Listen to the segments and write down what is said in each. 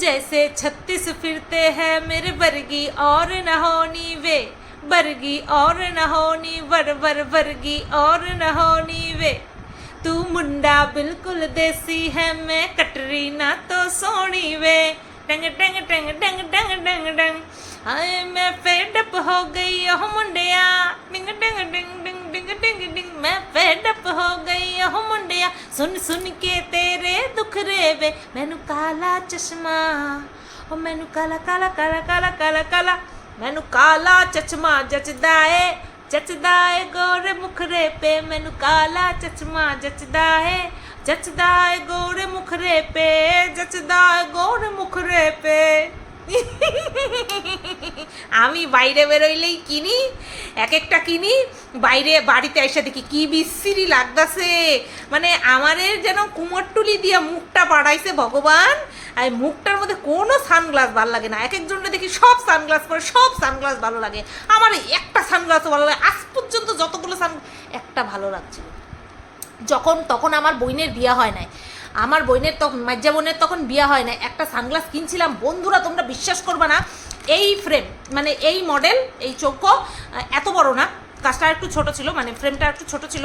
जैसे छत्तीस फिरते हैं मेरे बरगी और न होनी वे। बरगी और न होनी, वर वर बरगी और न होनी वे। तू मुंडा बिल्कुल देसी है, मैं कटरी ना तो सोनी वे। डंग डंग डंग डंग डंग डंग डंग। हाय, मैं फेडअप हो गई हो मुंडिया। डिंग डिंग डिंग ਡਿੰਗ ਡਿੰਗ ਡਿੰਗ ਮੈਂ ਫੈਡ ਅਪ ਹੋ ਗਈ ਉਹ ਮੁੰਡਿਆ, ਸੁਣ ਸੁਣ ਕੇ ਤੇਰੇ ਦੁੱਖ ਰੇ ਵੇ ਮੈਨੂੰ ਕਾਲਾ ਚਸ਼ਮਾ, ਉਹ ਮੈਨੂੰ ਕਾਲਾ ਕਾਲਾ ਕਾਲਾ ਕਾਲਾ ਕਾਲਾ ਕਾਲਾ। ਮੈਨੂੰ ਕਾਲਾ ਚਸ਼ਮਾ ਜੱਚਦਾ ਏ ਜੱਚਦਾ ਏ ਗੋਰੇ ਮੁਖਰੇ ਪੇ। ਮੈਨੂੰ ਕਾਲਾ ਚਸ਼ਮਾ ਜਚਦਾ ਏ ਜਚਦਾ ਏ ਗੋਰੇ ਮੁਖਰੇ ਪੇ, ਜਚਦਾ ਏ ਗੋਰੇ ਮੁਖਰੇ ਪੇ। আমি বাইরে বেরোইলেই কিনি এক একটা কিনি, বাইরে বাড়িতে এসে দেখি কি বিশ্রী লাগতাছে। মানে আমাদের যেন কুমোরটুলি দিয়ে মুখটা বাড়াইছে ভগবান, আর মুখটার মধ্যে কোনো সানগ্লাস ভালো লাগে না। এক একজনটা দেখি সব সানগ্লাস পরে, সব সানগ্লাস ভালো লাগে। আমার একটা সানগ্লাসও ভালো লাগে আজ পর্যন্ত যতগুলো সান, একটা ভালো লাগছিল। যখন, তখন আমার বইনের বিয়ে হয় নাই। আমার বইনের তখন মাজ্জা বোনের তখন বিয়ে হয় না একটা সানগ্লাস কিনছিলাম। বন্ধুরা, তোমরা বিশ্বাস করবে না এই ফ্রেম মানে এই মডেল এই চৌকো এত বড় না। কাজটা একটু ছোট ছিল মানে ফ্রেমটা একটু ছোট ছিল।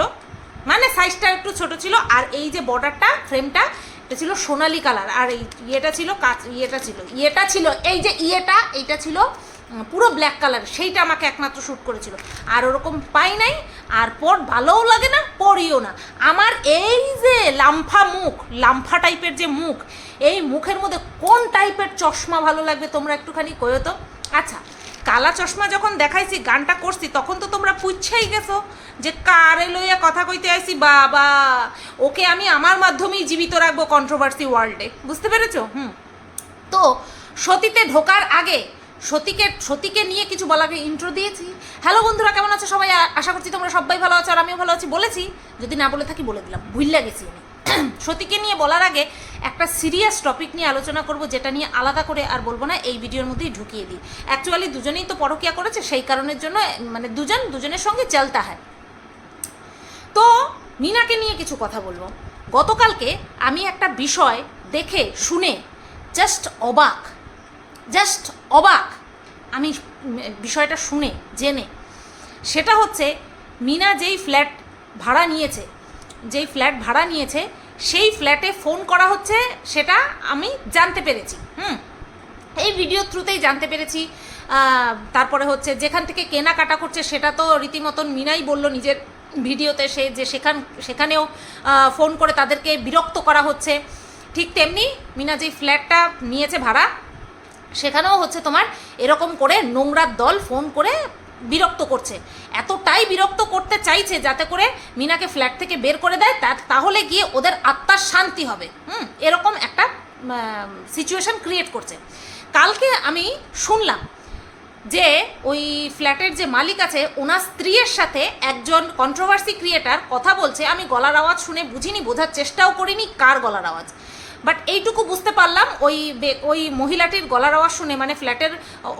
মানে সাইজটা একটু ছোট ছিল, আর এই যে বর্ডারটা ফ্রেমটা এটা ছিল সোনালি কালার আর এই ইয়েটা ছিল কাচ, ইয়েটা ছিল ইয়েটা ছিল, এই যে ইয়েটা, এইটা ছিল পুরো ব্ল্যাক কালার সেইটা আমাকে একমাত্র শ্যুট করেছিল। আর ওরকম পাই নাই, আর পর ভালোও লাগে না, পরিও না। আমার এই যে লাম্ফা মুখ, লাম্ফা টাইপের যে মুখ, এই মুখের মধ্যে কোন টাইপের চশমা ভালো লাগবে তোমরা একটুখানি কয়ো তো? আচ্ছা কালা চশমা যখন দেখাইছি, গানটা করছি, তখন তো তোমরা পুচ্ছেই গেছো যে কারে লইয়া কথা কইতে আইছি, বাবা! ওকে আমি আমার মাধ্যমেই জীবিত রাখব কন্ট্রোভার্সি ওয়ার্ল্ডে বুঝতে পেরেছ? হুম। তো সতীতে ঢোকার আগে সতীকে সতীকে নিয়ে কিছু বলাকে ইন্ট্রো দিয়েছি। হ্যালো বন্ধুরা, কেমন আছো সবাই? আশা করছি তোমরা সবাই ভালো আছো আর আমিও ভালো আছি। বলেছি, যদি না বলে থাকি বলে দিলাম। ভুল গেছি আমি। সতীকে নিয়ে বলার আগে একটা সিরিয়াস টপিক নিয়ে আলোচনা করব, যেটা নিয়ে আলাদা করে আর বলব না, এই ভিডিওর মধ্যেই ঢুকিয়ে দিই। অ্যাকচুয়ালি দুজনেই তো পরকিয়া করেছে, সেই কারণের জন্য মানে দুজন, দুজনের সঙ্গে চলতা হয়। তো মিনাকে নিয়ে কিছু কথা বলব। গতকালকে আমি একটা বিষয় দেখে, শুনে জাস্ট অবাক জাস্ট অবাক আমি বিষয়টা শুনে, জেনে। সেটা হচ্ছে, মিনা যেই ফ্ল্যাট ভাড়া নিয়েছে, যেই ফ্ল্যাট ভাড়া নিয়েছে, সেই ফ্ল্যাটে ফোন করা হচ্ছে, সেটা আমি জানতে পেরেছি, হুম? এই ভিডিও থ্রুতেই জানতে পেরেছি। তারপরে হচ্ছে, যেখান থেকে কেনাকাটা করছে, সেটা তো রীতিমতন মিনাই বলল নিজের ভিডিওতে, সে যে সেখান, সেখানেও ফোন করে তাদেরকে বিরক্ত করা হচ্ছে। ঠিক তেমনি মিনা যেই ফ্ল্যাটটা নিয়েছে ভাড়া সেখানেও হচ্ছে তোমার এরকম করে নোংরার দল ফোন করে বিরক্ত করছে। এতটাই বিরক্ত করতে চাইছে যাতে করে মিনাকে ফ্ল্যাট থেকে বের করে দেয় তাহলে গিয়ে ওদের আত্মার শান্তি হবে। হুম? এরকম একটা সিচুয়েশন ক্রিয়েট করছে। কালকে আমি শুনলাম যে ওই ফ্ল্যাটের যে মালিক আছে, ওনার স্ত্রীর সাথে একজন কন্ট্রোভার্সি ক্রিয়েটার কথা বলছে। আমি গলার আওয়াজ শুনে বুঝিনি, বোঝার চেষ্টাও করিনি কার গলার আওয়াজ। বাট এইটুকু বুঝতে পারলাম, ওই ওই মহিলাটির গলার আওয়াজ শুনে মানে ফ্ল্যাটের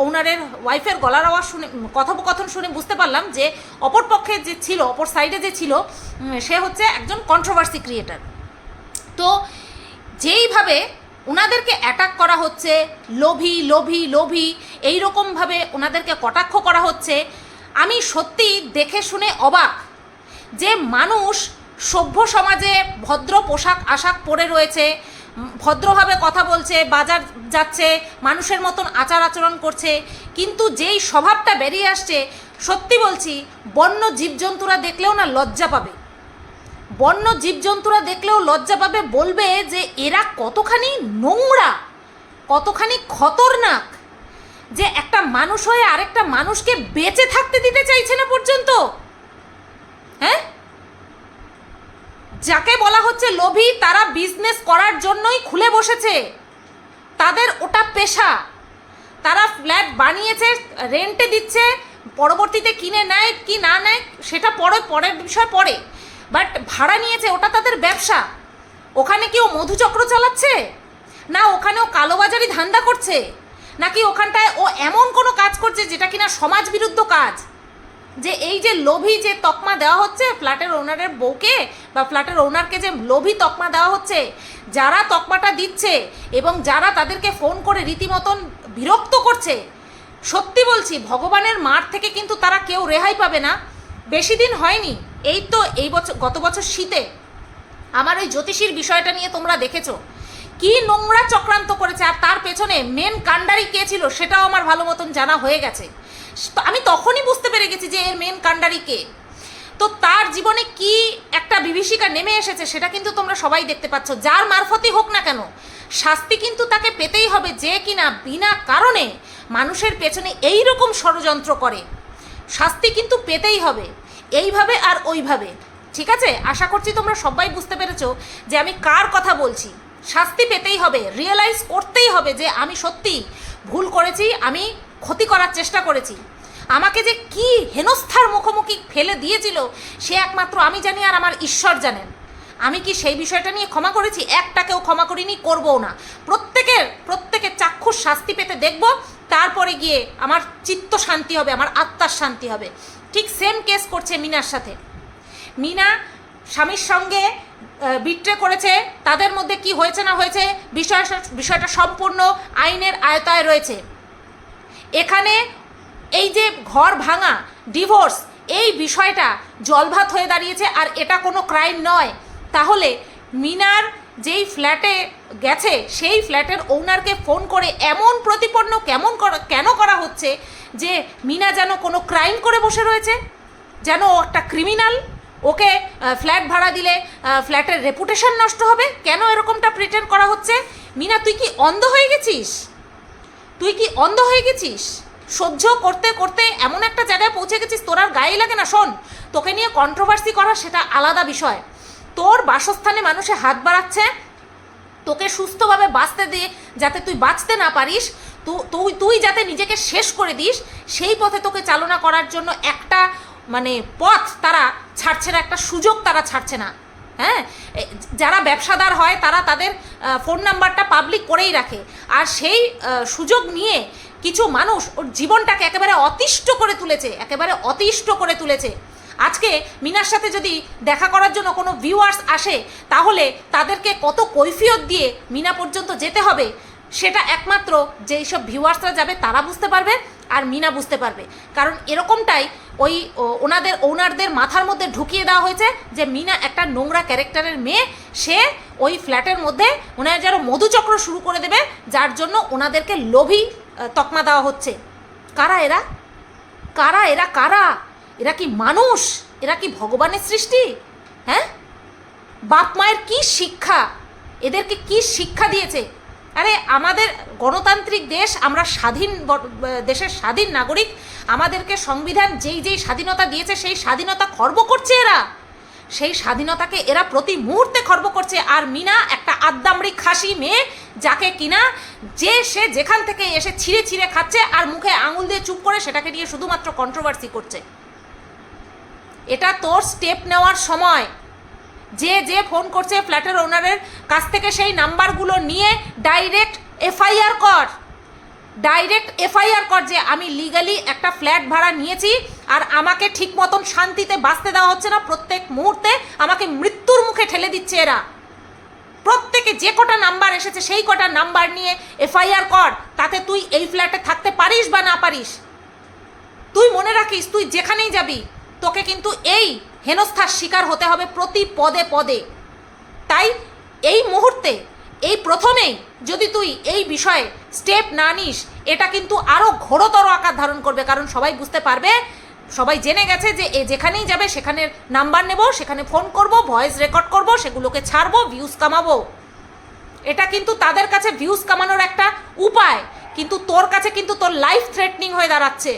ওনারের ওয়াইফের গলার আওয়াজ শুনে কথোপকথন শুনে বুঝতে পারলাম যে অপর পক্ষে যে ছিল, অপর সাইডে যে ছিল সে হচ্ছে একজন কন্ট্রোভার্সি ক্রিয়েটার তো যেইভাবে ওনাদেরকে অ্যাটাক করা হচ্ছে, লোভী লোভী লোভী এই রকমভাবে ওনাদেরকে কটাক্ষ করা হচ্ছে, আমি সত্যি দেখে শুনে অবাক যে মানুষ সভ্য সমাজে ভদ্র পোশাক আশাক পরে রয়েছে ভদ্রভাবে কথা বলছে, বাজার যাচ্ছে, মানুষের মতন আচার আচরণ করছে, কিন্তু যেই স্বভাবটা বেরিয়ে আসছে, সত্যি বলছি, বন্য জীবজন্তুরা দেখলেও না লজ্জা পাবে। বন্য জীবজন্তুরা দেখলেও লজ্জা পাবে, বলবে যে এরা কতখানি নোংরা, কতখানি খতরনাক, যে একটা মানুষ হয়ে আরেকটা মানুষকে বেঁচে থাকতে দিতে চাইছে না পর্যন্ত। হ্যাঁ? যাকে বলা হচ্ছে লোভী, তারা বিজনেস করার জন্যই খুলে বসেছে। তাদের ওটা পেশা। তারা ফ্ল্যাট বানিয়েছে রেন্টে দিচ্ছে, পরবর্তীতে কিনে নেয়, কি না নেয়, সেটা পরে, পরের বিষয় পরে। বাট ভাড়া নিয়েছে, ওটা তাদের ব্যবসা। ওখানে কি ও মধুচক্র চালাচ্ছে? না ওখানেও কালোবাজারি ধান্দা করছে? নাকি ওখানটায় ও এমন কোনো কাজ করছে, যেটা কিনা সমাজ বিরুদ্ধ কাজ? যে এই যে লোভী যে তকমা দেওয়া হচ্ছে, ফ্ল্যাটের ওনারের বউকে বা ফ্ল্যাটের ওনারকে যে লোভী তকমা দেওয়া হচ্ছে, যারা তকমাটা দিচ্ছে এবং যারা তাদেরকে ফোন করে রীতিমতন বিরক্ত করছে, সত্যি বলছি, ভগবানের মার থেকে কিন্তু তারা কেউ রেহাই পাবে না। বেশি দিন হয়নি, এই তো এই বছর গত বছর শীতে। আমার ওই জ্যোতিষীর বিষয়টা নিয়ে তোমরা দেখেছ। কি নোংরা চক্রান্ত করেছে, আর তার পেছনে মেন কাণ্ডারি কে ছিল, সেটাও আমার ভালো মতন জানা হয়ে গেছে। আমি তখনই বুঝতে পেরে গেছি যে এর মেন কাণ্ডারি কে। তো তার জীবনে কি একটা বিভীষিকা নেমে এসেছে সেটা কিন্তু তোমরা সবাই দেখতে পাচ্ছ। যার মারফতই হোক না কেন, শাস্তি কিন্তু তাকে পেতেই হবে যে কিনা বিনা কারণে মানুষের পেছনে এই রকম ষড়যন্ত্র করে। শাস্তি কিন্তু পেতেই হবে, এইভাবে আর ওইভাবে। ঠিক আছে? আশা করছি তোমরা সবাই বুঝতে পেরেছ যে আমি কার কথা বলছি। শাস্তি পেতেই হবে রিয়েলাইজ করতেই হবে যে আমি সত্যি ভুল করেছি, আমি ক্ষতি করার চেষ্টা করেছি। আমাকে যে কি হেনস্থার মুখোমুখি ফেলে দিয়েছিল, সে একমাত্র আমি জানি আর আমার ঈশ্বর জানেন। আমি কি সেই বিষয়টা নিয়ে ক্ষমা করেছি? একটাকেও ক্ষমা করিনি, করবও না। প্রত্যেকের প্রত্যেকের চাক্ষুষ শাস্তি পেতে দেখব, তারপরে গিয়ে আমার চিত্ত শান্তি হবে, আমার আত্মার শান্তি হবে। ঠিক সেম কেস করছে মিনার সাথে। মিনা স্বামীর সঙ্গে বিট্রে করেছে, তাদের মধ্যে কি হয়েছে না হয়েছে বিষয়টা বিষয়টা সম্পূর্ণ আইনের আয়তায় রয়েছে। এখানে এই যে ঘর ভাঙা ডিভোর্স এই বিষয়টা জলভাত হয়ে দাঁড়িয়েছে আর এটা কোনো ক্রাইম নয়। তাহলে মিনার যেই ফ্ল্যাটে গেছে, সেই ফ্ল্যাটের ওনারকে ফোন করে এমন প্রতিপন্ন কেমন কেন করা হচ্ছে যে মিনা যেন কোনো ক্রাইম করে বসে রয়েছে? যেন ও একটা ক্রিমিনাল ওকে ফ্ল্যাট ভাড়া দিলে ফ্ল্যাটের রেপুটেশন নষ্ট হবে? কেন এরকমটা প্রিটেন্ড করা হচ্ছে? মিনা, তুই কি অন্ধ হয়ে গেছিস? অন্ধ হয়ে গেছিস? সহ্য করতে করতে এমন একটা জায়গায় পৌঁছে গেছিস, তোর আর গায়ে লাগে না, শোন। তোকে নিয়ে কন্ট্রোভার্সি করা সেটা আলাদা বিষয়। তোর বাসস্থানে মানুষে হাত বাড়াচ্ছে, তোকে সুস্থভাবে বাঁচতে দিয়ে যাতে তুই বাঁচতে না পারিস তুই তুই যাতে নিজেকে শেষ করে দিস, সেই পথে তোকে চালনা করার জন্য একটা মানে পথ তারা ছাড়ছে না, একটা সুযোগ তারা ছাড়ছে না। হ্যাঁ? যারা ব্যবসাদার হয়, তারা তাদের ফোন নাম্বারটা পাবলিক করেই রাখে। আর সেই সুযোগ নিয়ে কিছু মানুষ ওর জীবনটাকে একেবারে অতিষ্ঠ করে তুলেছে, একেবারে অতিষ্ঠ করে তুলেছে। আজকে মিনার সাথে যদি দেখা করার জন্য কোনো ভিউয়ার্স আসে, তাহলে তাদেরকে কত কৈফিয়ত দিয়ে মিনা পর্যন্ত যেতে হবে সেটা একমাত্র যেই সব ভিউয়ার্সরা যাবে তারা বুঝতে পারবে আর মিনা বুঝতে পারবে। কারণ এরকমটাই ওই ওনাদের, ওনারদের মাথার মধ্যে ঢুকিয়ে দেওয়া হয়েছে যে মিনা একটা নোংরা ক্যারেক্টারের মেয়ে, সে ওই ফ্ল্যাটের মধ্যে ওনার যেন মধুচক্র শুরু করে দেবে, যার জন্য ওনাদেরকে লোভী তকমা দেওয়া হচ্ছে। কারা এরা? কারা এরা? কারা? এরা কি মানুষ? এরা কি ভগবানের সৃষ্টি? হ্যাঁ? বাপ মায়ের কি শিক্ষা? এদেরকে কি শিক্ষা দিয়েছে? আরে আমাদের গণতান্ত্রিক দেশ, আমরা স্বাধীন দেশের স্বাধীন নাগরিক, আমাদেরকে সংবিধান যেই যেই স্বাধীনতা দিয়েছে, সেই স্বাধীনতা খর্ব করছে এরা। সেই স্বাধীনতাকে এরা প্রতি মুহূর্তে খর্ব করছে। আর মিনা একটা আদ্দামড়ি খাসি মেয়ে, যাকে কিনা যে সে যেখান থেকে এসে ছিঁড়ে ছিঁড়ে খাচ্ছে আর মুখে আঙুল দিয়ে চুপ করে সেটাকে নিয়ে শুধুমাত্র কন্ট্রোভার্সি করছে। এটা তোর স্টেপ নেওয়ার সময়। যে যে ফোন করছে ফ্ল্যাটের ওনারের কাছ থেকে সেই নাম্বারগুলো নিয়ে ডাইরেক্ট এফআইআর কর। ডাইরেক্ট এফআইআর কর যে আমি লিগালি একটা ফ্ল্যাট ভাড়া নিয়েছি আর আমাকে ঠিক মতন শান্তিতে বাঁচতে দেওয়া হচ্ছে না। প্রত্যেক মুহূর্তে আমাকে মৃত্যুর মুখে ঠেলে দিচ্ছে এরা। প্রত্যেকে যে কটা নাম্বার এসেছে সেই কটা নাম্বার নিয়ে এফআইআর কর। তাতে তুই এই ফ্ল্যাটে থাকতে পারিস বা না পারিস? তুই মনে রাখিস, তুই যেখানেই যাবি, তোকে কিন্তু এই হেনস্থার শিকার হতে হবে প্রতি পদে পদে। তাই এই মুহূর্তে, এই প্রথমেই যদি তুই এই বিষয়ে স্টেপ না নিস, এটা কিন্তু আরও ঘোরতর আকার ধারণ করবে। কারণ সবাই বুঝতে পারবে, সবাই জেনে গেছে যে এ যেখানেই যাবে, সেখানের নাম্বার নেব, সেখানে ফোন করব ভয়েস রেকর্ড করব, সেগুলোকে ছাড়বো ভিউজ কামাবো। এটা কিন্তু তাদের কাছে ভিউজ কামানোর একটা উপায়। কিন্তু তোর কাছে কিন্তু তোর লাইফ থ্রেটনিং হয়ে দাঁড়াচ্ছে।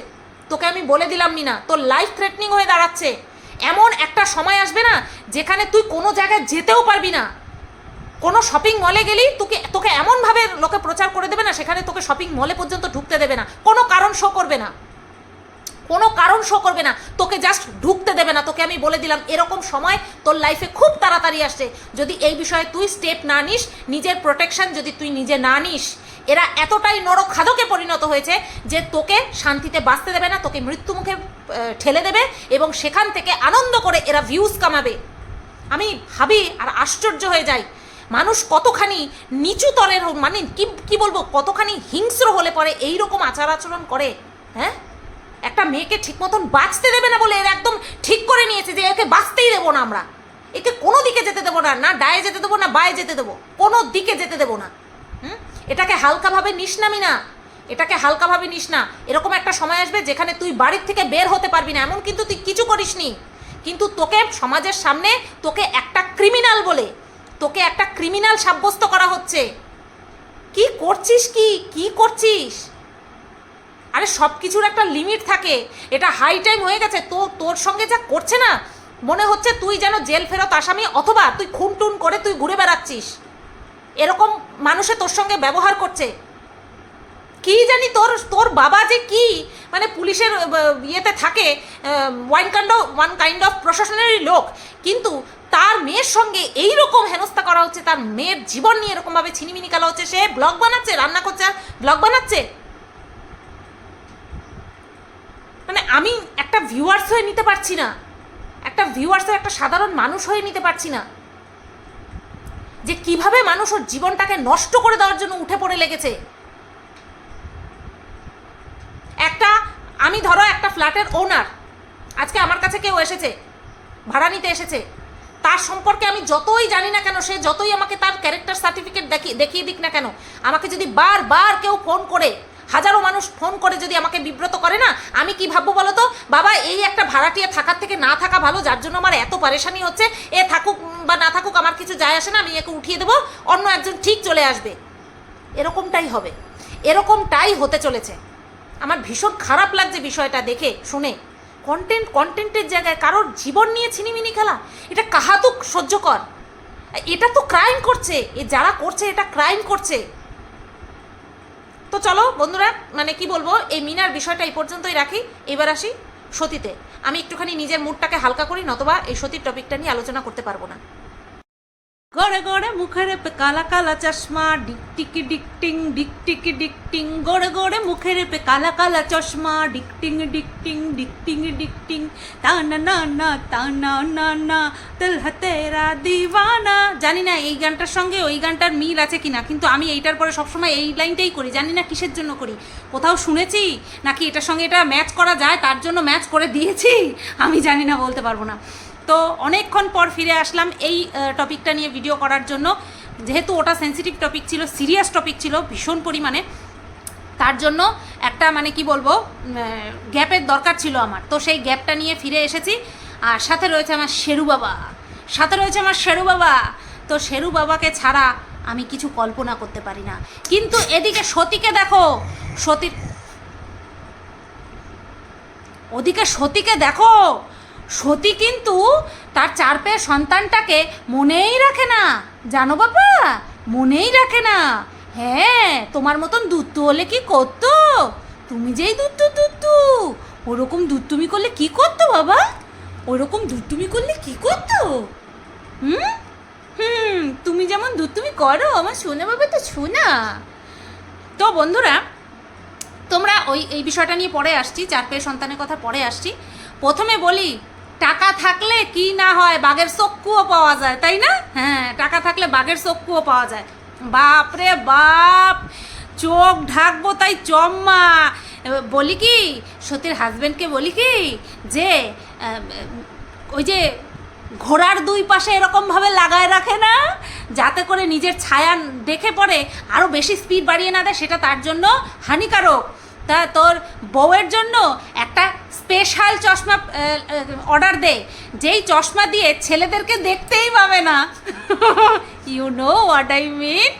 তোকে আমি বলে দিলাম না তোর লাইফ থ্রেটনিং হয়ে দাঁড়াচ্ছে। এমন একটা সময় আসবে না যেখানে তুই কোনো জায়গায় যেতেও পারবি না। কোনো শপিং মলে গেলি তোকে তোকে এমনভাবে লোকে প্রচার করে দেবে না, সেখানে তোকে শপিং মলে পর্যন্ত ঢুকতে দেবে না। কোনো কারণ শো করবে না। কোনো কারণ শো করবে না। তোকে জাস্ট ঢুকতে দেবে না। তোকে আমি বলে দিলাম, এরকম সময় তোর লাইফে খুব তাড়াতাড়ি আসছে। যদি এই বিষয়ে তুই স্টেপ না নিস, নিজের প্রোটেকশন যদি তুই নিজে না নিস এরা এতটাই নরক খাদকে পরিণত হয়েছে যে তোকে শান্তিতে বাঁচতে দেবে না, তোকে মৃত্যুমুখে ঠেলে দেবে এবং সেখান থেকে আনন্দ করে এরা ভিউজ কামাবে। আমি ভাবি আর আশ্চর্য হয়ে যাই। মানুষ কতখানি নিচু তলের মানে কি কি বলব? কতখানি হিংস্র হলে পরে এই রকম আচার আচরণ করে হ্যাঁ? একটা মেয়েকে ঠিক মতন বাঁচতে দেবে না বলে এরা একদম ঠিক করে নিয়েছে যে একে বাঁচতেই দেবো না আমরা। একে কোনো দিকে যেতে দেবো না না ডায়ে যেতে দেবো, না বায়ে যেতে দেবো, কোনো দিকে যেতে দেবো না। এটাকে হালকাভাবে নিস নামি না এটাকে হালকাভাবে নিস না। এরকম একটা সময় আসবে যেখানে তুই বাড়ির থেকে বের হতে পারবি না। এমন কিন্তু তুই কিছু করিসনি কিন্তু তোকে সমাজের সামনে তোকে একটা ক্রিমিনাল বলে, তোকে একটা ক্রিমিনাল সাব্যস্ত করা হচ্ছে। কি করছিস কি? কি করছিস? আরে সব কিছুর একটা লিমিট থাকে। এটা হাই টাইম হয়ে গেছে। তো তোর সঙ্গে যা করছে না, মনে হচ্ছে তুই যেন জেল ফেরত আসামি অথবা তুই খুন টুন করে তুই ঘুরে বেড়াচ্ছিস। এরকম মানুষে তোর সঙ্গে ব্যবহার করছে? কি জানি তোর তোর বাবা যে কি মানে পুলিশের ইয়েতে থাকে one kind of one kind of প্রশাসনেরই লোক। কিন্তু তার মেয়ের সঙ্গে এই রকম হেনস্থা করা হচ্ছে, তার মেয়ের জীবন নিয়ে এরকমভাবে ছিনিমিনি খেলা হচ্ছে, সে ব্লগ বানাচ্ছে, রান্না করছে, আর ব্লগ বানাচ্ছে? মানে আমি একটা ভিউয়ার্স হয়ে নিতে পারছি না। একটা ভিউয়ার্সের একটা সাধারণ মানুষ হয়ে নিতে পারছি না। যে কীভাবে মানুষ ওর জীবনটাকে নষ্ট করে দেওয়ার জন্য উঠে পড়ে লেগেছে। একটা, আমি ধরো একটা ফ্ল্যাটের ওনার আজকে আমার কাছে কেউ এসেছে, ভাড়া নিতে এসেছে, তার সম্পর্কে আমি যতই জানি না কেন, সে যতই আমাকে তার ক্যারেক্টার সার্টিফিকেট দেখিয়ে দেখিয়ে দিক না কেন, আমাকে যদি বারবার কেউ ফোন করে হাজারো মানুষ ফোন করে যদি আমাকে বিব্রত করে না, আমি কি ভাববো বলো তো বাবা, এই একটা ভাড়াটিয়া থাকার থেকে না থাকা ভালো, যার জন্য আমার এত পারেশানি হচ্ছে, এ থাকুক বা না থাকুক, আমার কিছু যায় আসে না, আমি একে উঠিয়ে দেবো, অন্য একজন ঠিক চলে আসবে। এরকমটাই হবে। এরকমটাই হতে চলেছে। আমার ভীষণ খারাপ লাগছে বিষয়টা দেখে, শুনে। কন্টেন্ট কন্টেন্টের জায়গায় কারোর জীবন নিয়ে ছিনিমিনি খেলা, এটা কাহাতুক সহ্য কর। এটা তো ক্রাইম করছে। এ, যারা করছে, এটা ক্রাইম করছে। তো চলো, বন্ধুরা মানে কি বলব, এই মিনার বিষয়টা এই পর্যন্তই রাখি। এবার আসি সতীতে। আমি একটুখানি নিজের মুডটাকে হালকা করি, নতবা এই সতীর টপিকটা নিয়ে আলোচনা করতে পারব না। গড়ে গড়ে মুখের কালা কালা চশমা ডিকটিকি ডিকটিং ডিকটিকি ডিকটিং গড়ে গড়ে মুখের পে কালা কালা চশমা ডিকটিং ডিকটিং ডিকটিং ডিকটিং তানা না না না, তা না না না তেলহা হ্যাঁ তেরা দিওয়ানা। জানি না এই গানটার সঙ্গে ওই গানটার মিল আছে কিনা, কিন্তু আমি এইটার পরে সবসময় এই লাইনটাই করি, জানি না কিসের জন্য করি। কোথাও শুনেছি নাকি এটার সঙ্গে এটা ম্যাচ করা যায়, তার জন্য ম্যাচ করে দিয়েছি? আমি জানি না, বলতে পারব না। তো অনেকক্ষণ পর ফিরে আসলাম এই টপিকটা নিয়ে ভিডিও করার জন্য। যেহেতু ওটা সেন্সিটিভ টপিক ছিল সিরিয়াস টপিক ছিল, ভীষণ পরিমাণে। তার জন্য একটা মানে কি বলব গ্যাপের দরকার ছিল আমার। তো সেই গ্যাপটা নিয়ে ফিরে এসেছি। আর সাথে রয়েছে আমার শেরু বাবা। সাথে রয়েছে আমার শেরু বাবা। তো শেরু বাবাকে ছাড়া আমি কিছু কল্পনা করতে পারি না। কিন্তু এদিকে সতীকে দেখো। সতীর ওদিকে সতীকে দেখো। সতী কিন্তু তার চার পেয়ে সন্তানটাকে মনেই রাখে না। জানো বাবা? মনেই রাখে না। হ্যাঁ তোমার মতন দুত্তু হলে কি করতো? তুমি যেই দুত্তু দুত্তু ওরকম দুত্তুমি করলে কি করতো বাবা? ওরকম দুত্তুমি করলে কি করতো? হুম? হুম, তুমি যেমন দুত্তুমি করো, আমার শোনা বাবা তো শোনা তো বন্ধুরা, তোমরা ওই, এই বিষয়টা নিয়ে পরে আসছি চার পেয়ে সন্তানের কথা পরে আসছি। প্রথমে বলি টাকা থাকলে কি না হয়, বাঘের চক্ষুও পাওয়া যায়, তাই না? হ্যাঁ টাকা থাকলে বাঘের চক্ষুও পাওয়া যায়। বাপ রে বাপ, চোখ ঢাকবো তাই চম্মা। বলি কি, সতীর হাজব্যান্ডকে বলি কি, যে ওই যে ঘোড়ার দুই পাশে এরকমভাবে লাগায় রাখে না, যাতে করে নিজের ছায়া দেখে পড়ে আরও বেশি স্পিড বাড়িয়ে না দেয়, সেটা তার জন্য হানিকারক। তা তোর বউয়ের জন্য একটা স্পেশাল চশমা অর্ডার দেয়। যেই চশমা দিয়ে ছেলেদেরকে দেখতেই পাবে না। You know what I mean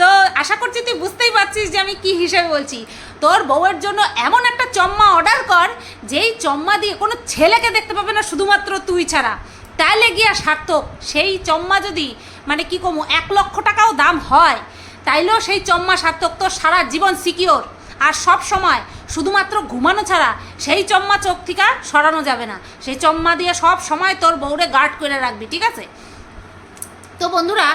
তো আশা করছি তুই বুঝতেই পারছিস যে আমি কি হিসেবে বলছি। তোর বউয়ের জন্য এমন একটা চম্মা অর্ডার কর, যেই চম্মা দিয়ে কোনো ছেলেকে দেখতে পাবে না শুধুমাত্র তুই ছাড়া। তাহলে গিয়া সার্থক, সেই চম্মা যদি মানে কি কমু, এক লক্ষ টাকাও দাম হয়, তাইলেও সেই চম্মা সার্থক তোর সারা জীবন সিকিওর আর সব সময় শুধুমাত্র ঘুমানো ছাড়া সেই চম্মা চোখ থেকে সরানো যাবে না। সেই চম্মা দিয়ে সব সময় তোর বউরে গার্ড করে রাখবি, ঠিক আছে? তো বন্ধুরা,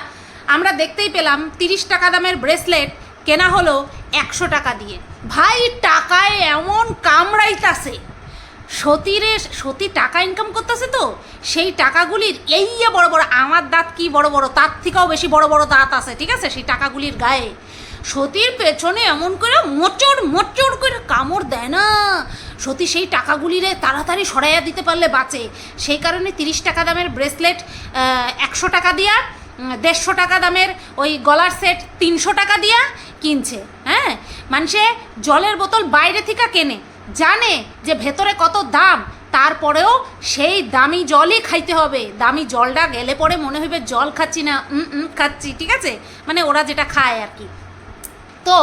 আমরা দেখতেই পেলাম তিরিশ টাকা দামের ব্রেসলেট কেনা হলো একশো টাকা দিয়ে। ভাই, টাকায় এমন কামড়াইতাছে। সতীরে, সতী টাকা ইনকাম করতেছে তো? সেই টাকাগুলির এই বড় বড় আমার দাঁত কি বড় বড়, তার থেকেও বেশি বড় বড় দাঁত আছে, ঠিক আছে? সেই টাকাগুলির গায়ে। সতীর পেছনে এমন করে মোচড় মোচড় করে কামড় দেয় না। সতী সেই টাকাগুলিরে তাড়াতাড়ি সরাইয়া দিতে পারলে বাঁচে। সেই কারণে তিরিশ টাকা দামের ব্রেসলেট একশো টাকা দিয়া দেড়শো টাকা দামের ওই গলার সেট তিনশো টাকা দিয়া কিনছে। হ্যাঁ? মানুষে জলের বোতল বাইরে থেকে কেনে। জানে যে ভেতরে কত দাম। তারপরেও সেই দামি জলই খাইতে হবে। দামি জলটা গেলে পরে মনে হবে জল খাচ্ছি না খাচ্ছি। ঠিক আছে? মানে ওরা যেটা খায় আর কি। তো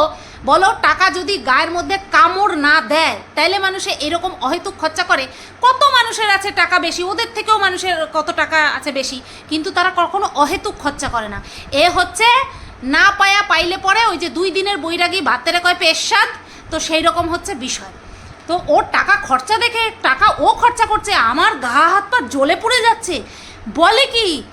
বলো, টাকা যদি গায়ের মধ্যে কামড় না দেয়, তাইলে মানুষে এরকম অহেতুক খরচা করে। কত মানুষের আছে টাকা বেশি? ওদের থেকেও মানুষের কত টাকা আছে বেশি? কিন্তু তারা কখনো অহেতুক খরচা করে না। এ হচ্ছে, না পায়া পাইলে পরে ওই যে দুই দিনের বৈরাগী ভাতেরে কয় পেশাদ? তো সেই রকম হচ্ছে বিষয়। তো ওর টাকা খরচা দেখে, টাকা ও খরচা করছে, আমার গা হাত পা জ্বলে পড়ে যাচ্ছে। বলে কি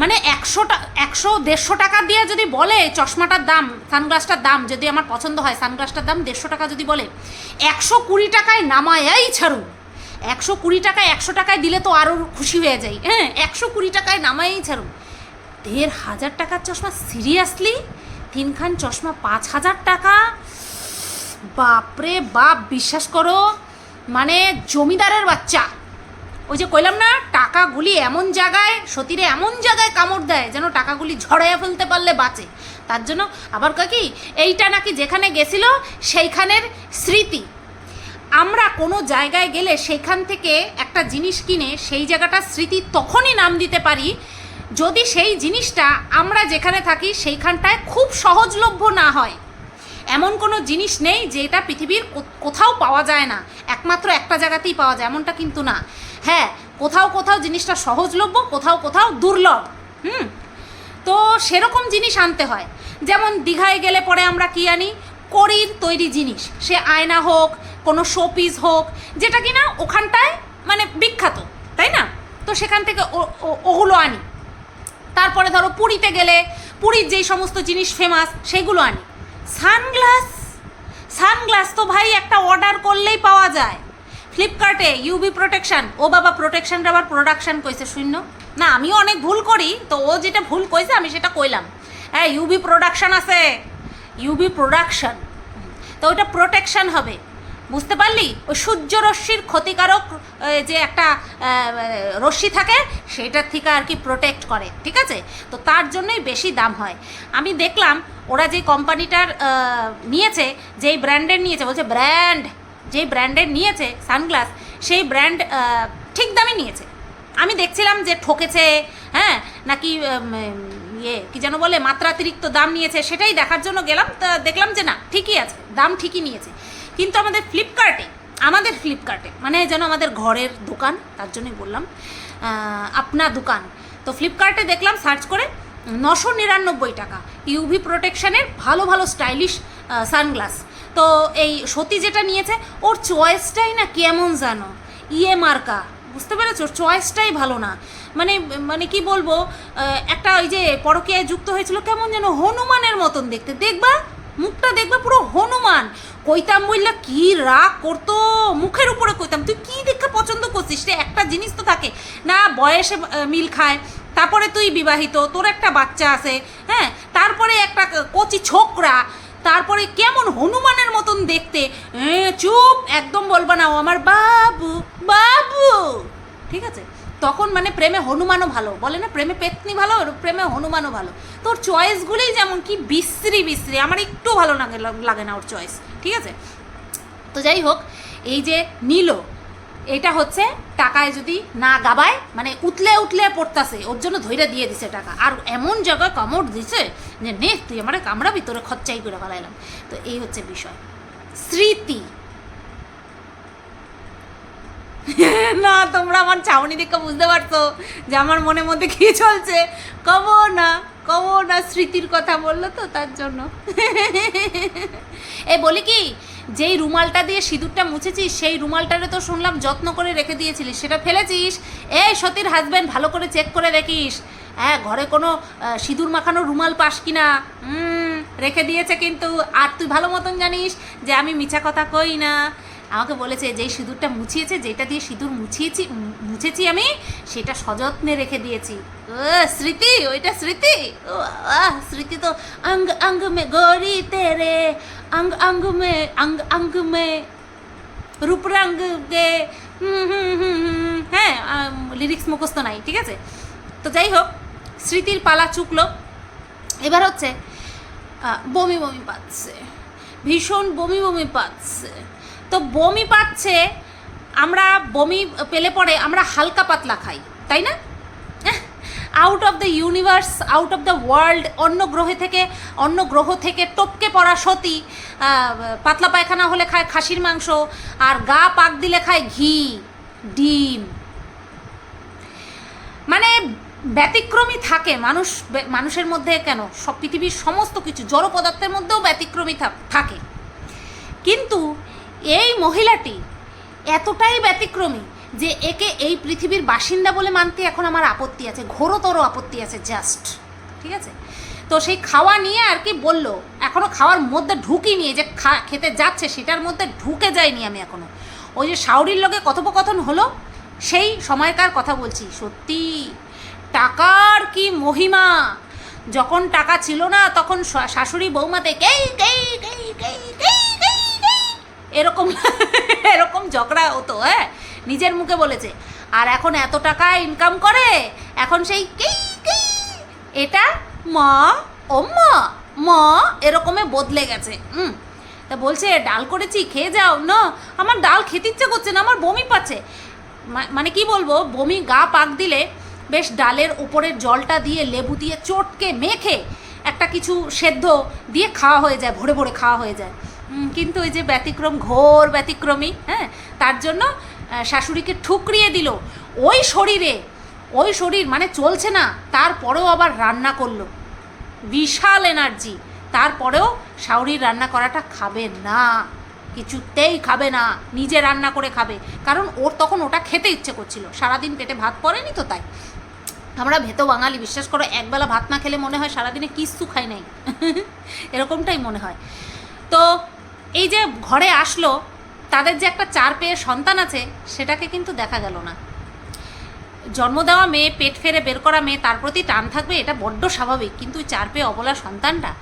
মানে একশো একশো, দেড়শো টাকা দিয়ে যদি বলে চশমাটার দাম, সানগ্লাসটার দাম, যদি আমার পছন্দ হয় সানগ্লাসটার দাম দেড়শো টাকা যদি বলে, একশো কুড়ি টাকায় নামায়াই ছাড়ুন। একশো কুড়ি টাকায় একশো টাকায় দিলে তো আরও খুশি হয়ে যাই। হ্যাঁ একশো কুড়ি টাকায় নামায়াই ছাড়ুন। দেড় হাজার টাকার চশমা? সিরিয়াসলি? তিনখান চশমা পাঁচ হাজার টাকা? বাপরে বাপ, বিশ্বাস করো। মানে জমিদারের বাচ্চা। ওই যে কইলাম না, টাকাগুলি এমন জায়গায়, সতীরে এমন জায়গায় কামড় দেয় যেন টাকাগুলি ঝড়াইয়া ফেলতে পারলে বাঁচে। তার জন্য আবার কাকি এইটা নাকি যেখানে গেছিল, সেইখানের স্মৃতি। আমরা কোনো জায়গায় গেলে সেইখান থেকে একটা জিনিস কিনে, সেই জায়গাটার স্মৃতি তখনই নাম দিতে পারি, যদি সেই জিনিসটা আমরা যেখানে থাকি, সেইখানটায় খুব সহজলভ্য না হয়। এমন কোনো জিনিস নেই যে এটা পৃথিবীর কোথাও পাওয়া যায় না। একমাত্র একটা জায়গাতেই পাওয়া যায়, এমনটা কিন্তু না। হ্যাঁ কোথাও কোথাও জিনিসটা সহজলভ্য, কোথাও কোথাও দুর্লভ। হুম? তো সেরকম জিনিস আনতে হয়। যেমন দীঘায় গেলে পরে আমরা কি আনি? করির তৈরি জিনিস। সে আয়না হোক, কোনো শোপিস হোক, যেটা কিনা ওখানটায় মানে বিখ্যাত, তাই না? তো সেখান থেকে ওগুলো আনি। তারপরে ধরো পুরীতে গেলে, পুরীর যেই সমস্ত জিনিস ফেমাস সেগুলো আনি। সানগ্লাস? সানগ্লাস তো ভাই একটা অর্ডার করলেই পাওয়া যায়। ফ্লিপকার্টে ইউবি প্রোটেকশন ও বাবা প্রোটেকশনটা আবার প্রোডাকশন কইছে, শূন্য। না, আমিও অনেক ভুল করি, তো ও যেটা ভুল কইছে, আমি সেটা কইলাম। হ্যাঁ ইউবি প্রোডাকশন আছে। ইউবি প্রোডাকশন তো ওটা প্রোটেকশন হবে। বুঝতে পারলি? ওই সূর্য রশ্মির ক্ষতিকারক যে একটা রশ্মি থাকে, সেটার থেকে আর কি প্রোটেক্ট করে, ঠিক আছে? তো তার জন্যই বেশি দাম হয়। আমি দেখলাম, ওরা যে কোম্পানিটার নিয়েছে, যেই ব্র্যান্ডের নিয়েছে, বলছে ব্র্যান্ড যেই ব্র্যান্ডের নিয়েছে সানগ্লাস সেই ব্র্যান্ড ঠিক দামে নিয়েছে। আমি দেখছিলাম যে ঠকেছে হ্যাঁ নাকি ইয়ে কি যেন বলে মাত্রাতিরিক্ত দাম নিয়েছে সেটাই দেখার জন্য গেলাম। তা দেখলাম যে না ঠিকই আছে দাম ঠিকই নিয়েছে। কিন্তু আমাদের ফ্লিপকার্টে আমাদের ফ্লিপকার্টে মানে যেন আমাদের ঘরের দোকান তার জন্যই বললাম আহ, আপনা দোকান। তো ফ্লিপকার্টে দেখলাম সার্চ করে নশো নিরানব্বই টাকা ইউভি প্রোটেকশানের ভালো ভালো স্টাইলিশ সানগ্লাস। তো এই সতী যেটা নিয়েছে, ওর চয়েসটাই না কেমন জানো? ইয়ে মার্কা, বুঝতে পেরেছ? ওর চয়েসটাই ভালো না। মানে মানে কি বলব একটা ওই যে পরকীয়ায় যুক্ত হয়েছিল, কেমন যেন হনুমানের মতন দেখতে। দেখবা? মুখটা দেখবা পুরো হনুমান। কইতাম বললা কি রাগ করতো মুখের উপরে কইতাম। তুই কি দেখে পছন্দ করছিস রে? একটা জিনিস তো থাকে। না, বয়সে মিল খায়, তারপরে তুই বিবাহিত, তোর একটা বাচ্চা আছে হ্যাঁ? তারপরে একটা কচি ছোকরা তারপরে কেমন হনুমানের মতন দেখতে? চুপ, একদম বলবা না। ও আমার বাবু বাবু। ঠিক আছে? তখন মানে প্রেমে হনুমানও ভালো। বলে না, প্রেমে পেতনি ভালো, প্রেমে হনুমানও ভালো। তোর চয়েসগুলোই যেমন কি বিশ্রী বিশ্রী। আমার একটু ভালো লাগে লাগে না ওর চয়েস। ঠিক আছে? তো যাই হোক, এই যে নিল এটা হচ্ছে টাকায় যদি না গাবায় মানে উতলে উতলে পড়তাছে, ওর জন্য ধৈর্য দিয়ে দিছে টাকা। আর এমন জায়গায় কামড় দিছে যে, নে, তুই আমার কামড়া ভিতরে খরচাই করে ফেলাইলাম। তো এই হচ্ছে বিষয়। স্মৃতি। না, তোমরা আমার চাউনি দেখে বুঝতে পারছ যে, আমার মনের মধ্যে কি চলছে। কব না কব না স্মৃতির কথা বলল তো, তার জন্য। এ, বলি কি যেই রুমালটা দিয়ে সিঁদুরটা মুছেছিস, সেই রুমালটারে তো শুনলাম যত্ন করে রেখে দিয়েছিলিস। সেটা ফেলেছিস? এই সতীর হাজব্যান্ড ভালো করে চেক করে দেখিস। হ্যাঁ ঘরে কোনো সিঁদুর মাখানো রুমাল পাস কিনা? রেখে দিয়েছে কিন্তু। আর তুই ভালো মতন জানিস যে আমি মিছা কথা কই না। আমাকে বলেছে, যেই সিঁদুরটা মুছিয়েছে যেটা দিয়ে সিঁদুর মুছিয়েছি মুছেছি আমি, সেটা সযত্নে রেখে দিয়েছি। ও, স্মৃতি, ওইটা স্মৃতি? ও স্মৃতি তো অঙ্গ অঙ্গ মে গড়ি তেরে অঙ্গ অঙ্গ মে অঙ্গ অঙ্গ মে রূপ রঙ গে। হ্যাঁ লিরিক্স মুখস্থ নাই, ঠিক আছে? তো যাই হোক, স্মৃতির পালা চুকলো। এবার হচ্ছে বমি বমি পাচ্ছে, ভীষণ বমি বমি পাচ্ছে। তো বমি পাচ্ছে, আমরা বমি পেলে পরে আমরা হালকা পাতলা খাই, তাই না? Out of the universe out of the world অন্য গ্রহে থেকে, অন্য গ্রহ থেকে টপকে পড়া সতী পাতলা পায়খানা হলে খায় খাসির মাংস, আর গা পাক দিলে খায় ঘি, ডিম। মানে ব্যতিক্রমী থাকে মানুষ মানুষের মধ্যে কেন? সব পৃথিবীর সমস্ত কিছু, জড় পদার্থের মধ্যেও ব্যতিক্রমী থাকে। কিন্তু এই মহিলাটি এতটাই ব্যতিক্রমী যে একে এই পৃথিবীর বাসিন্দা বলে মানতে এখন আমার আপত্তি আছে, ঘোরতর আপত্তি আছে জাস্ট ঠিক আছে? তো সেই খাওয়া নিয়ে আর কি বলল এখনও খাওয়ার মধ্যে ঢুকি নিয়ে যে খা, খেতে যাচ্ছে, সেটার মধ্যে ঢুকে যায়নি আমি এখনও ওই যে শাওরির লোকে কথোপকথন হলো, সেই সময়কার কথা বলছি, সত্যি? টাকার কি মহিমা? যখন টাকা ছিল না, তখন শাশুড়ি বৌমাতে কেই কেই কেই কেই এরকম এরকম ঝগড়া হতো হ্যাঁ? নিজের মুখে বলেছে, আর এখন এত টাকা ইনকাম করে, এখন সেই কেই এটা ম ও মা মা এরকমে বদলে গেছে, হুম? তা বলছে, ডাল করেছি, খেয়ে যাও। না, আমার ডাল খেতে ইচ্ছে করছে না, আমার বমি পাচ্ছে। মানে কি বলব, বমি গা পাক দিলে বেশ ডালের উপরের জলটা দিয়ে লেবু দিয়ে চটকে মেখে একটা কিছু সেদ্ধ দিয়ে খাওয়া হয়ে যায়, ভরে ভরে খাওয়া হয়ে যায়। কিন্তু ওই যে ব্যতিক্রম, ঘোর ব্যতিক্রমী হ্যাঁ তার জন্য শাশুড়িকে ঠুকরিয়ে দিল। ওই শরীরে, ওই শরীর মানে চলছে না, তারপরেও আবার রান্না করল। বিশাল এনার্জি। তারপরেও শাউরির রান্না করাটা খাবে না, কিছুতেই খাবে না, নিজে রান্না করে খাবে। কারণ ওর তখন ওটা খেতে ইচ্ছে করছিল। সারাদিন পেটে ভাত পড়েনি তো তাই। আমরা ভেতো বাঙালি, বিশ্বাস করো, একবেলা ভাত না খেলে মনে হয় সারাদিনে কিচ্ছু খাই নাই। এরকমটাই মনে হয়। তো এই যে ঘরে আসলো, তাদের যে একটা চার পেয়ে সন্তান আছে, সেটাকে কিন্তু দেখা গেল না। জন্ম দেওয়া মেয়ে, পেট ফেরে বের করা মেয়ে, তার প্রতি টান থাকবে, এটা বড্ড স্বাভাবিক। কিন্তু চার পেয়ে অবলা সন্তানটা,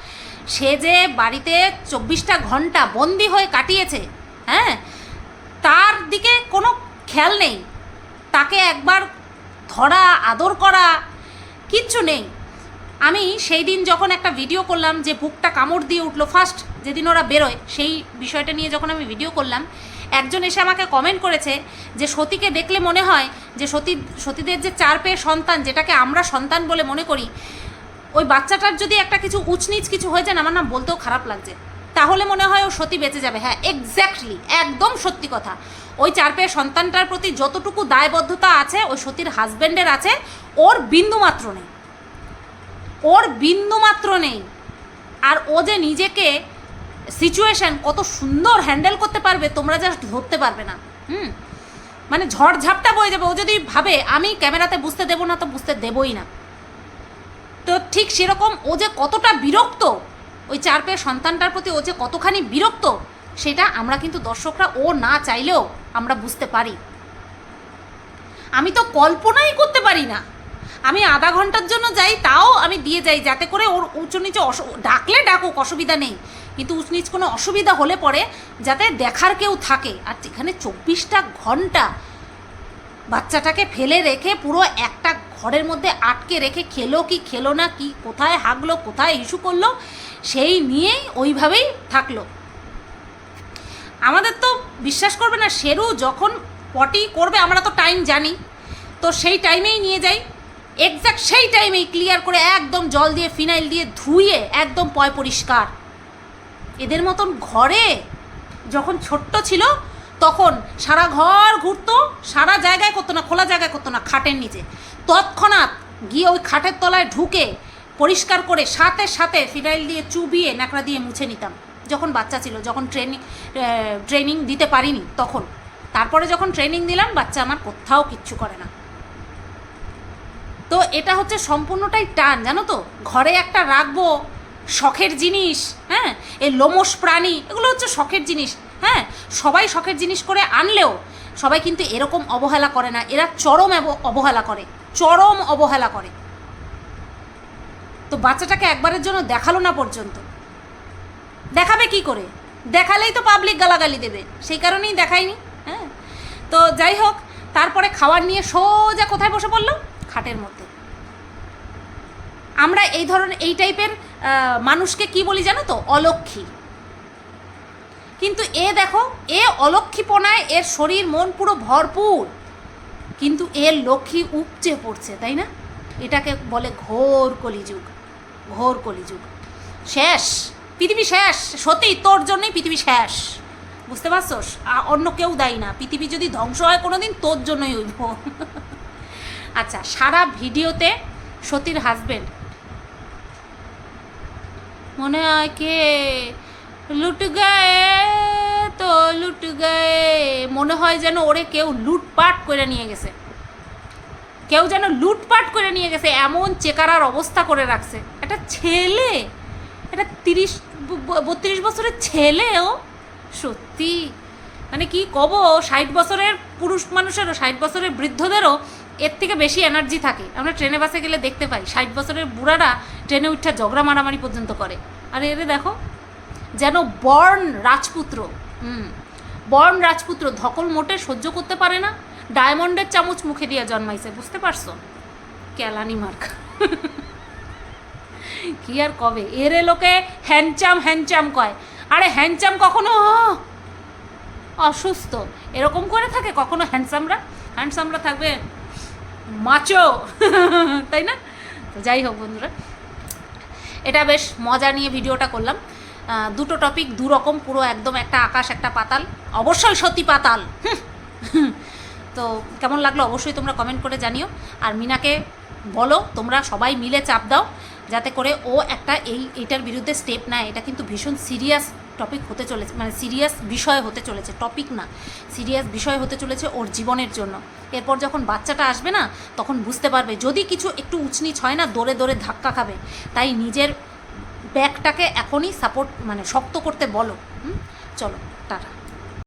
সে যে বাড়িতে চব্বিশটা ঘণ্টা বন্দি হয়ে কাটিয়েছে হ্যাঁ? তার দিকে কোনো খেয়াল নেই। তাকে একবার ধরা, আদর করা, কিচ্ছু নেই। আমি সেই দিন যখন একটা ভিডিও করলাম যে বুকটা কামড় দিয়ে উঠল ফার্স্ট যেদিন ওরা বেরোয়, সেই বিষয়টা নিয়ে যখন আমি ভিডিও করলাম, একজন এসে আমাকে কমেন্ট করেছে যে সতীকে দেখলে মনে হয় যে সতী, সতীদের যে চার পেয়ে সন্তান, যেটাকে আমরা সন্তান বলে মনে করি, ওই বাচ্চাটার যদি একটা কিছু উচনিচ কিছু হয়ে যায়, আমার না বলতেও খারাপ লাগছে। তাহলে মনে হয় ও সতী বেঁচে যাবে। হ্যাঁ এক্স্যাক্টলি একদম সত্যি কথা। ওই চার পেয়ে সন্তানটার প্রতি যতটুকু দায়বদ্ধতা আছে, ওই সতীর হাজব্যান্ডের আছে, ওর বিন্দু মাত্র নেই। ওর বিন্দু মাত্র নেই। আর ও যে নিজেকে সিচুয়েশন কত সুন্দর হ্যান্ডেল করতে পারবে, তোমরা জাস্ট ধরতে পারবে না। হুম? মানে ঝড়ঝাপটা বয়ে যাবে। ও যদি ভাবে, আমি ক্যামেরাতে বুঝতে দেবো না, তো বুঝতে দেবই না। তো ঠিক সেরকম ও যে কতটা বিরক্ত, ওই চার পেয়ে সন্তানটার প্রতি ও যে কতখানি বিরক্ত, সেটা আমরা কিন্তু দর্শকরা ও না চাইলেও আমরা বুঝতে পারি। আমি তো কল্পনাই করতে পারি না। আমি আধা ঘণ্টার জন্য যাই, তাও আমি দিয়ে যাই, যাতে করে ওর উঁচু নিচে অস, ডাকলে ডাকুক, অসুবিধা নেই। কিন্তু উঁচু নিচ কোনো অসুবিধা হলে পরে যাতে দেখার কেউ থাকে। আর এখানে চব্বিশটা ঘণ্টা বাচ্চাটাকে ফেলে রেখে পুরো একটা ঘরের মধ্যে আটকে রেখে খেলো কি খেলো না, কি কোথায় হাগলো, কোথায় ইস্যু করল, সেই নিয়েই ওইভাবেই থাকল। আমাদের তো বিশ্বাস করবে না সেরু যখন পটি করবে, আমরা তো টাইম জানি। তো সেই টাইমেই নিয়ে যাই। এক্স্যাক্ট সেই টাইমেই ক্লিয়ার করে একদম জল দিয়ে ফিনাইল দিয়ে ধুয়ে একদম পয় পরিষ্কার। এদের মতন ঘরে যখন ছোট্ট ছিল, তখন সারা ঘর ঘুরতো, সারা জায়গায় করতো না, খোলা জায়গায় করতো না, খাটের নিচে। তৎক্ষণাৎ গিয়ে ওই খাটের তলায় ঢুকে পরিষ্কার করে সাথে সাথে ফিনাইল দিয়ে চুবিয়ে ন্যাকড়া দিয়ে মুছে নিতাম। যখন বাচ্চা ছিল, যখন ট্রেনিং ট্রেনিং দিতে পারিনি তখন। তারপরে যখন ট্রেনিং দিলাম, বাচ্চা আমার কোথাও কিচ্ছু করে না। তো এটা হচ্ছে সম্পূর্ণটাই টান, জানো তো? ঘরে একটা রাখব, শখের জিনিস হ্যাঁ? এই লোমস প্রাণী, এগুলো হচ্ছে শখের জিনিস হ্যাঁ? সবাই শখের জিনিস করে আনলেও সবাই কিন্তু এরকম অবহেলা করে না। এরা চরম অব- অবহেলা করে, চরম অবহেলা করে। তো বাচ্চাটাকে একবারের জন্য দেখাল না পর্যন্ত। দেখাবে কি করে? দেখালেই তো পাবলিক গালাগালি দেবে, সেই কারণেই দেখায়নি হ্যাঁ? তো যাই হোক, তারপরে খাবার নিয়ে সোজা কোথায় বসে পড়ল? খাটের মধ্যে। আমরা এই ধরনের, এই টাইপের মানুষকে কি বলি জানো তো? অলক্ষী। কিন্তু এ দেখো, এ অলক্ষীপনায় এর শরীর, মন পুরো ভরপুর। কিন্তু এর লক্ষ্মী উপচে পড়ছে, তাই না? এটাকে বলে ঘোর কলিযুগ ঘোর কলিযুগ। শেষ, পৃথিবী শেষ। সত্যি, তোর জন্যই পৃথিবী শেষ। বুঝতে পারছস? অন্য কেউ দায়ী না। পৃথিবী যদি ধ্বংস হয় কোনোদিন, তোর জন্যই হইব। আচ্ছা সারা ভিডিওতে সতীর হাজবেন্ড মনে হয় কে লুট গায়ে তো লুট গায়ে। মনে হয় যেন ওরে কেউ লুটপাট করে নিয়ে গেছে। কেউ যেন লুটপাট করে নিয়ে গেছে, এমন চেকারার অবস্থা করে রাখছে। একটা ছেলে, একটা তিরিশ বত্রিশ বছরের ছেলেও সত্যি? মানে কি কব, ষাট বছরের পুরুষ মানুষেরও, ষাট বছরের বৃদ্ধদেরও এর থেকে বেশি এনার্জি থাকে। আমরা ট্রেনে বাসে গেলে দেখতে পাই, ষাট বছরের বুড়ারা ট্রেনে উঠে ঝগড়া মারামারি পর্যন্ত করে। আর এরে দেখো, যেন বর্ণ রাজপুত্র, হুম, বর্ণ রাজপুত্র ধকল মোটে সহ্য করতে পারে না, ডায়মন্ডের চামচ মুখে দিয়ে জন্মাইছে, বুঝতে পারছ? ক্যালানি মার্ক। কি আর কবে? এরে লোকে হ্যান্ডচাম হ্যান্ডচাম কয়। আরে হ্যান্ডচাম কখনো? অসুস্থ। এরকম করে থাকে কখনো হ্যান্ডসামরা হ্যান্ডসামরা থাকবে মাচো। তাই না? তো যাই হোক বন্ধুরা, এটা বেশ মজা নিয়ে ভিডিওটা করলাম। দুটো টপিক দু রকম, পুরো একদম একটা আকাশ, একটা পাতাল, অবশ্যই সত্যি পাতাল। তো কেমন লাগল অবশ্যই তোমরা কমেন্ট করে জানিও। আর মিনাকে বলো, তোমরা সবাই মিলে চাপ দাও, যাতে করে ও একটা এই, এটার বিরুদ্ধে স্টেপ নেয়। এটা কিন্তু ভীষণ সিরিয়াস টপিক হতে চলেছে মানে সিরিয়াস বিষয় হতে চলেছে টপিক না সিরিয়াস বিষয় হতে চলেছে ওর জীবনের জন্য। এরপর যখন বাচ্চাটা আসবে না, তখন বুঝতে পারবে, যদি কিছু একটু উচনিচ হয় না, দৌড়ে দৌড়ে ধাক্কা খাবে। তাই নিজের ব্যাগটাকে এখনই সাপোর্ট মানে শক্ত করতে বলো? চলো, টাটা।